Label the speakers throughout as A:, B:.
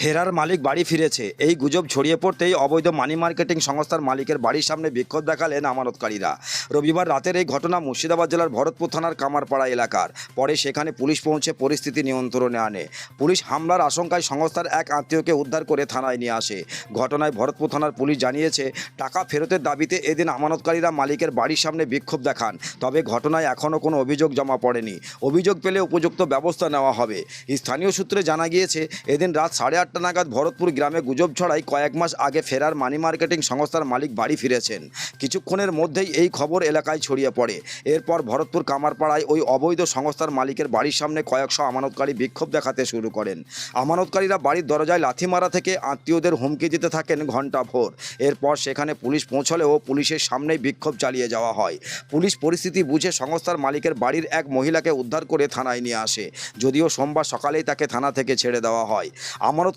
A: ফেরার মালিক বাড়ি ফিরেছে। এই গুজব ছড়িয়ে পড়তেই অবৈধ মানি মার্কেটিং সংস্থার মালিকের বাড়ির সামনে বিক্ষোভ দেখালেন আমানতকারীরা। রবিবার রাতের এই ঘটনা মুর্শিদাবাদ জেলার ভরতপুর থানার কামারপাড়া এলাকার। পরে সেখানে পুলিশ পৌঁছে পরিস্থিতি নিয়ন্ত্রণে আনে। পুলিশ হামলার আশঙ্কায় সংস্থার এক আত্মীয়কে উদ্ধার করে থানায় নিয়ে আসে। ঘটনায় ভরতপুর থানার পুলিশ জানিয়েছে, টাকা ফেরতের দাবিতে এদিন আমানতকারীরা মালিকের বাড়ির সামনে বিক্ষোভ দেখান। তবে ঘটনায় এখনও কোনো অভিযোগ জমা পড়েনি। অভিযোগ পেলে উপযুক্ত ব্যবস্থা নেওয়া হবে। স্থানীয় সূত্রে জানা গিয়েছে, এদিন রাত সাড়ে নাগাদ ভরতপুর গ্রামে গুজব ছড়ায় কয়েক মাস আগে ফেরার মানি মার্কেটিং সংস্থার মালিক বাড়ি ফিরেছেন। কিছুক্ষণের মধ্যেই এই খবর এলাকায় ছড়িয়ে পড়ে। এরপর ভরতপুর কামারপাড়ায় ওই অবৈধ সংস্থার মালিকের বাড়ির সামনে কয়েকশো আমানতকারী বিক্ষোভ দেখাতে শুরু করেন। আমানতকারীরা বাড়ির দরজায় লাথি মারা থেকে আত্মীয়দের হুমকি দিতে থাকেন ঘণ্টা ভোর। এরপর সেখানে পুলিশ পৌঁছলেও পুলিশের সামনেই বিক্ষোভ চালিয়ে যাওয়া হয়। পুলিশ পরিস্থিতি বুঝে সংস্থার মালিকের বাড়ির এক মহিলাকে উদ্ধার করে থানায় নিয়ে আসে। যদিও সোমবার সকালেই তাকে থানা থেকে ছেড়ে দেওয়া হয়।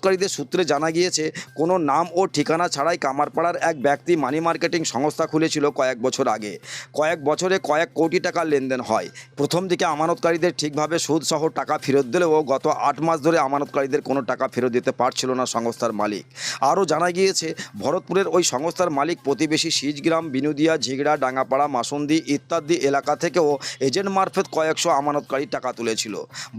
A: আমানতকারীদের সূত্রে জানা গিয়েছে, কোনো নাম ও ঠিকানা ছাড়াই কামারপাড়ার এক ব্যক্তি মানি মার্কেটিং সংস্থা খুলেছিল কয়েক বছর আগে। কয়েক বছরে কয়েক কোটি টাকার লেনদেন হয়। প্রথম দিকে আমানতকারীদের ঠিকভাবে সুদ সহ টাকা ফেরত দিলেও গত আট মাস ধরে আমানতকারীদের কোনো টাকা ফেরত দিতে পারছিল না সংস্থার মালিক। আরও জানা গিয়েছে, ভরতপুরের ওই সংস্থার মালিক প্রতিবেশী সিজগ্রাম, বিনুদিয়া, ঝিগড়া ডাঙ্গাপাড়া মাসন্দি ইত্যাদি এলাকা থেকেও এজেন্ট মারফত কয়েকশো আমানতকারী টাকা তুলেছিল।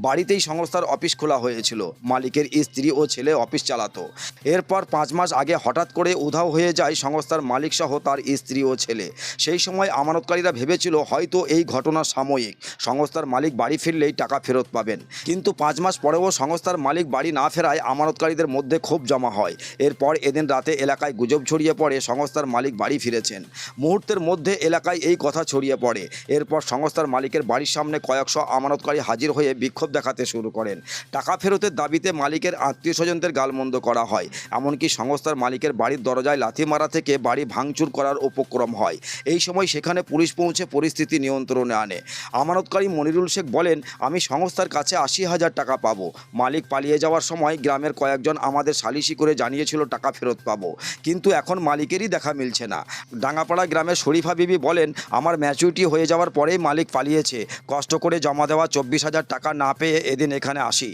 A: বাড়িতেই সংস্থার অফিস খোলা হয়েছিল। মালিকের স্ত্রী ও ছেলে অফিস চালাতো। এরপর পাঁচ মাস আগে হঠাৎ করে উধাও হয়ে যায় সংস্থার মালিক সহ তার স্ত্রী ও ছেলে। সেই সময় আমানতকারীরা ভেবেছিল হয়তো এই ঘটনা সাময়িক। সংস্থার মালিক বাড়ি ফিরলেই টাকা ফেরত পাবেন। কিন্তু পাঁচ মাস পরেও সংস্থার মালিক বাড়ি না ফেরায় আমানতকারীদের মধ্যে ক্ষোভ জমা হয়। এরপর এদিন রাতে এলাকায় গুজব ছড়িয়ে পড়ে সংস্থার মালিক বাড়ি ফিরেছেন। মুহূর্তের মধ্যে এলাকায় এই কথা ছড়িয়ে পড়ে। এরপর সংস্থার মালিকের বাড়ির সামনে কয়েকশো আমানতকারী হাজির হয়ে বিক্ষোভ দেখাতে শুরু করেন। টাকা ফেরতের দাবিতে মালিকের আত্মীয় স্বজনদের গালমন্দ করা হয়। এমনকি সংস্থার মালিকের বাড়ির দরজায় লাথি মারা থেকে বাড়ি ভাঙচুর করার উপক্রম হয়। এই সময় সেখানে পুলিশ পৌঁছে পরিস্থিতি নিয়ন্ত্রণে আনে। আমানতকারী মনিরুল শেখ বলেন, আমি সংস্থার কাছে আশি হাজার টাকা পাবো। মালিক পালিয়ে যাওয়ার সময় গ্রামের কয়েকজন আমাদের সালিশি করে জানিয়েছিল টাকা ফেরত পাবো। কিন্তু এখন মালিকেরই দেখা মিলছে না। ডাঙ্গাপাড়া গ্রামের শরীফা বিবি বলেন, আমার ম্যাচুরিটি হয়ে যাওয়ার পরেই মালিক পালিয়েছে। কষ্ট করে জমা দেওয়া চব্বিশ হাজার টাকা না পেয়ে এদিন এখানে আসি।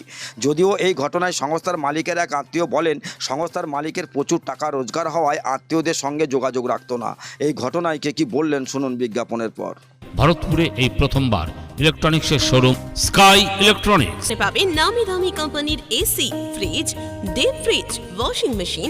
A: যদিও এই ঘটনায় সংস্থার মালিকের এক আত্মীয় বলেন সংস্থার মালিকের প্রচুর টাকা রোজগার হওয়ায় আত্মীয়দের সঙ্গে যোগাযোগ রাখত না। এই ঘটনায় কে কি বললেন শুনুন বিজ্ঞাপনের পর।
B: ভারতপুরে এই প্রথমবার ইলেকট্রনিক্সের শোরুম স্কাই ইলেকট্রনিক্স।
C: পাবেন নামি দামি কোম্পানির AC fridge deep fridge washing machine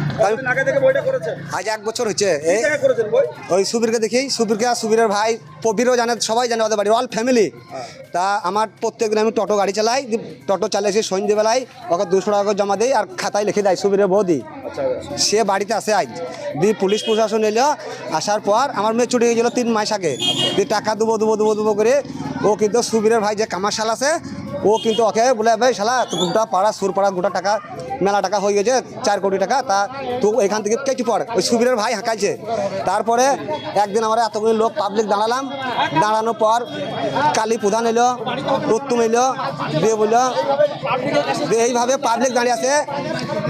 D: আজ এক বছর হচ্ছে ওই সুবীরকে দেখি সুবীরকে আর সুবীরের ভাই প্রবীরও জানে সবাই জানে ওদের বাড়ি অল ফ্যামিলি তা আমার প্রত্যেক দিন আমি টোটো গাড়ি চালাই টোটো চালিয়েছি সন্ধ্যেবেলায় ওকে দুশো টাকা জমা দিই আর খাতায় লিখে দেয় সুবীরের বৌদি। সে বাড়িতে আসে আজ। দি পুলিশ প্রশাসন এলো আসার পর আমার মেয়ে ছুটি গেছিল তিন মাস আগে। দি টাকা দেবো দেবো দেবো দেবো করে ও কিন্তু সুবীরের ভাই যে কামার শাল আছে ও কিন্তু ওকে বলে ভাই শালা গোটা পাড়া সুর পাড়া গোটা টাকা মেলা টাকা হয়ে গেছে চার কোটি টাকা তা তো এখান থেকে কেটে পড়। ওই সুবীরের ভাই হাঁকাইছে। তারপরে একদিন আমরা এতগুলো লোক পাবলিক দাঁড়ালাম। দাঁড়ানোর পর কালী প্রধান এলো প্রত্যুম এলো দিয়ে বলল এইভাবে পাবলিক দাঁড়িয়ে আছে।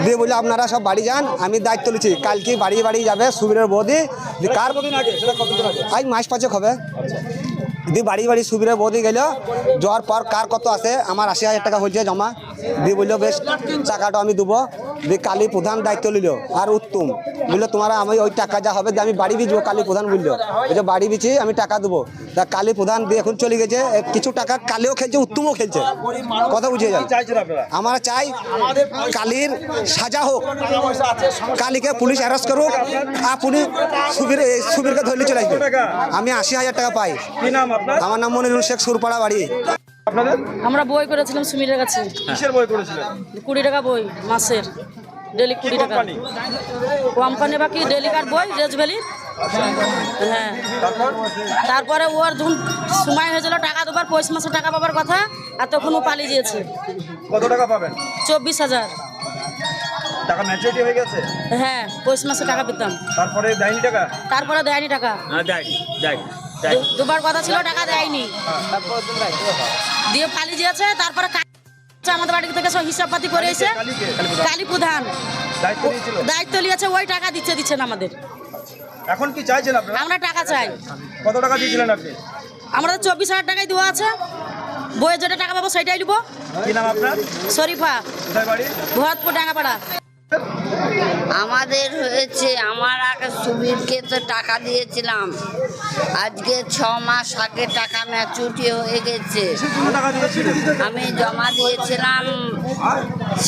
D: দিয়ে বলল আপনারা সব বাড়ি যান আমি দায়িত্ব নিচ্ছি। কালকে বাড়ি বাড়ি যাবে সুবীরের বৌদি। কার আজ মাস পাঁচেক হবে। দিয়ে বাড়ি বাড়ি সুবিধা বৌদি গেল। যাওয়ার পর কার কত আছে? আমার আশি হাজার টাকা হয়েছে জমা। দি বলল, বেশ, টাকাটা আমি দেবো। দিয়ে কালী প্রধান দায়িত্ব নিল আর উত্তম। বলল তোমার আমি ওই টাকা যা হবে আমি বাড়ি বিচবো কালী প্রধান বলল। যে বাড়ি বিচি আমি টাকা দেবো। তা কালী প্রধান দিয়ে এখন চলে গেছে কিছু টাকা কালীও খেলছে উত্তমও খেলছে। কথা বুঝিয়ে যান। আমরা চাই কালীর সাজা হোক কালীকে পুলিশ অ্যারেস্ট করুক আর পুলিশ সুবীর সুবীরকে ধরলে চলে আসবে। আমি আশি হাজার টাকা পাই। আমার নাম মনিরুল শেখ সুরপাড়া বাড়ি।
A: আপনাদের?
E: আমরা বই করেছিলাম সুমিরের কাছে।
A: কিসের বই করেছিলেন?
E: কুড়ি টাকা বই মাসের। ডেলি কুড়ি টাকা।
A: কোম্পানি?
E: কোম্পানি বাকি ডেলি কার বই? রেজ ভ্যালি হ্যাঁ। তারপরে? ওর যখন সময় হয়েছিল টাকা দেবার পয়সা মাসে টাকা পাবার কথা আর তখন ও পালিয়ে গিয়েছে।
A: কত টাকা পাবেন?
E: চব্বিশ হাজার।
A: টাকা ম্যাচুরিটি হয়ে গেছে?
E: হ্যাঁ মাসে টাকা পেতাম।
A: তারপরে দেয়নি টাকা?
E: তারপরে দেয়নি টাকা। দু- দুবার কথা ছিল টাকা দেয়নি। দিয়ে পালিয়ে দিয়েছে তারপরে আমাদের বাড়ি থেকে সব হিসাব পাতি করে এসে কালী প্রধান
A: দায়িত্ব
E: নিয়েছে ওই টাকা দিচ্ছে দিচ্ছেন আমাদের।
A: এখন কি চাইছেন আপনারা?
E: আমরা টাকা চাই।
A: কত টাকা দিয়েছিলেন আপনি?
E: আমরা তো চব্বিশ হাজার টাকাই দেওয়া আছে। বইয়ের যেটা টাকা পাবো সেটাই নিবো।
A: কি নাম আপনার?
E: শরীফা। ভরতপুর ডাঙ্গাপাড়া।
F: আমাদের হয়েছে আমার আগে সুবীরকে তো টাকা দিয়েছিলাম। আজকে ছ মাস আগে টাকা ম্যাচুরিটি হয়ে গেছে। আমি জমা দিয়েছিলাম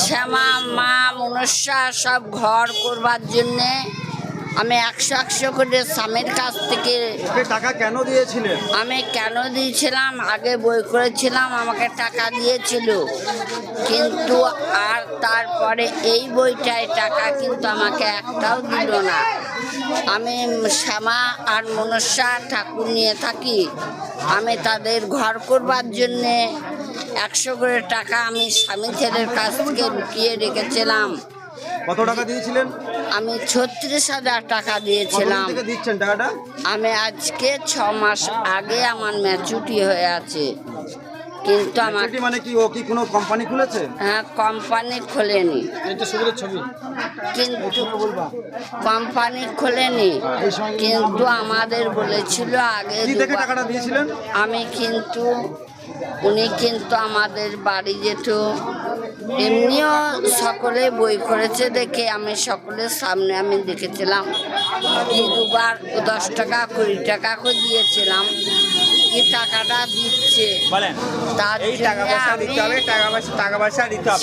F: শ্যামা, মা মনস্যা সব ঘর করবার জন্যে। আমি একশো একশো করে স্বামীর কাছ থেকে
A: টাকা কেন দিয়েছিলেন?
F: আমি কেন দিয়েছিলাম? আগে বই করেছিলাম আমাকে টাকা দিয়েছিল। কিন্তু আর তারপরে এই বইটায় টাকা কিন্তু আমাকে একটাও দিল না। আমি শ্যামা আর মনসা ঠাকুর নিয়ে থাকি। আমি তাদের ঘর করবার জন্যে একশো করে টাকা আমি স্বামী ছেলের কাছ থেকে লুকিয়ে রেখেছিলাম।
A: কত টাকা দিয়েছিলেন?
F: আমি ছত্রিশ হাজার টাকা দিয়েছিলাম।
A: থেকে দিচ্ছেন টাকাটা?
F: আমি আজকে ছ মাস আগে আমার ম্যাচুরিটি হয়ে আছে। কিন্তু আমার
A: মানে কি? ও কি কোনো কোম্পানি খুলেছে?
F: হ্যাঁ কোম্পানি খোলেনি। কিন্তু কোম্পানি খোলেনি। কিন্তু আমাদের বলেছিল আগে
A: কি দেখে টাকাটা দিয়েছিলেন?
F: আমি কিন্তু উনি কিন্তু আমাদের বাড়ি যেত। এমনিও সকলে বই করেছে দেখে আমি সকলের সামনে আমি দেখেছিলাম। কি দুবার দশ টাকা কুড়ি টাকা করে দিয়েছিলাম। কি টাকাটা দিচ্ছে? তার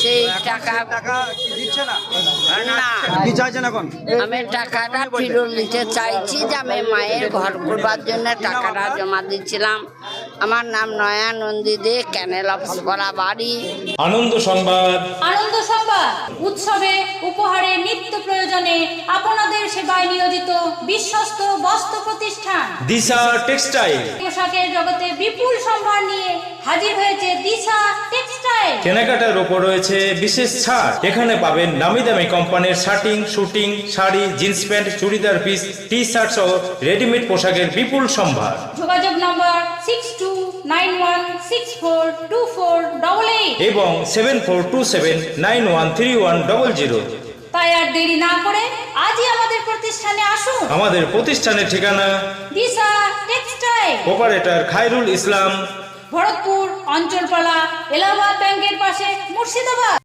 F: সেই টাকা
A: টাকা কি দিচ্ছে না?
F: না
A: কি চাইছেন এখন?
F: আমি টাকাটা ফেরত নিতে চাইছি যে আমি মায়ের ঘর করবার জন্য টাকাটা জমা দিচ্ছিলাম আমার নাম নয়া নন্দী দে ক্যানেল অফিস করা বাড়ি
G: আনন্দ সংবাদ।
H: আনন্দ সংবাদ উৎসবে উপহারে নিত্য প্রয়োজনে আপনাদের সেবায় নিয়োজিত বিশ্বস্ত বস্ত্র প্রতিষ্ঠান।
G: দিশা টেক্সটাইল।
H: পোশাকের জগতে বিপুল সম্ভার নিয়ে হাজির হয়েছে দিশা টেক্সটাইল।
G: কেনাকাটার উপর রয়েছে বিশেষ ছাড়। এখানে পাবেন নামি দামি কোম্পানির shirting suiting sari jeans pant churidar piece T shirt সহ রেডিমেড পোশাকের বিপুল সম্ভার।
H: যোগাযোগ নম্বর six two nine one six four two four double eight
G: এবং seven four two seven nine one three one double zero
H: তাই আর দেরি না করে আজই আমাদের প্রতিষ্ঠানে আসুন।
G: আমাদের প্রতিষ্ঠানের ঠিকানা
H: দিশা টেক্সটাইল।
G: অপারেটর খায়রুল ইসলাম।
H: ভরতপুর অঞ্চলপালা এলাহাবাদ ব্যাংকের পাশে মুর্শিদাবাদ।